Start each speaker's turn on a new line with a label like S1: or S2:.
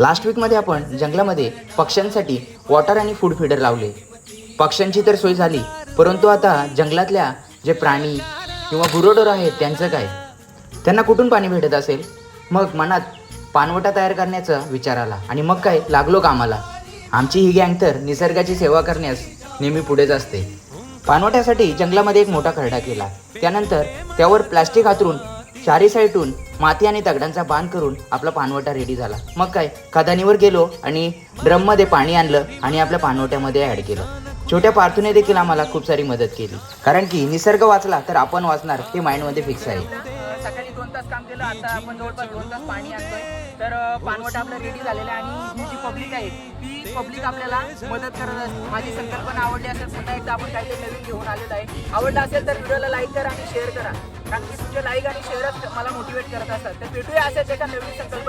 S1: Last वीकमध्ये आपण जंगलामध्ये पक्ष्यांसाठी वॉटर आणि फूड फीडर लावले. पक्ष्यांची तर सोय झाली परंतु आता जंगलातल्या जे प्राणी किंवा गुरोडोर आहेत त्यांचं काय? त्यांना कुठून पाणी भेटत असेल? मग मनात पानवटा तयार करण्याचा विचार आला. आणि मग काय? लागलो कामाला. आमची ही गँग तर निसर्गाची सेवा करण्यास नेहमी पुढेच असते. पानवट्यासाठी जंगलामध्ये एक मोठा खरडा केला. त्यानंतर त्यावर प्लास्टिक हातरून चारी साईटून माती आणि दगडांचा बांध करून आपला पाणवटा रेडी झाला. मग काय? खदानीवर गेलो आणि ड्रममध्ये पाणी आणलं आणि आपल्या पाणवट्यामध्ये ॲड केलं. छोट्या पार्थूने देखील आम्हाला खूप सारी मदत केली. कारण की निसर्ग वाचला तर आपण वाचणार हे माइंडमध्ये फिक्स आहे.
S2: सकाळी दोन तास काम केलं आता आपण जवळपास दोन तास पाणी आणतोय. तर अ, पाणवटा आपलं रेडी झालेलं आहे आणि ही जी पब्लिक आहे ती पब्लिक आपल्याला मदत करत असते माझी संकल्पना आवडली असेल. पुन्हा एकदा आपण काहीतरी नवीन घेऊन आलेलं आहे. आवडलं असेल तर व्हिडिओला लाईक करा आणि शेअर करा. कारण की तुमचे लाईक आणि शेअरच मला मोटिवेट करत असतात तर भेटूया असेच एका नवीन संकल्प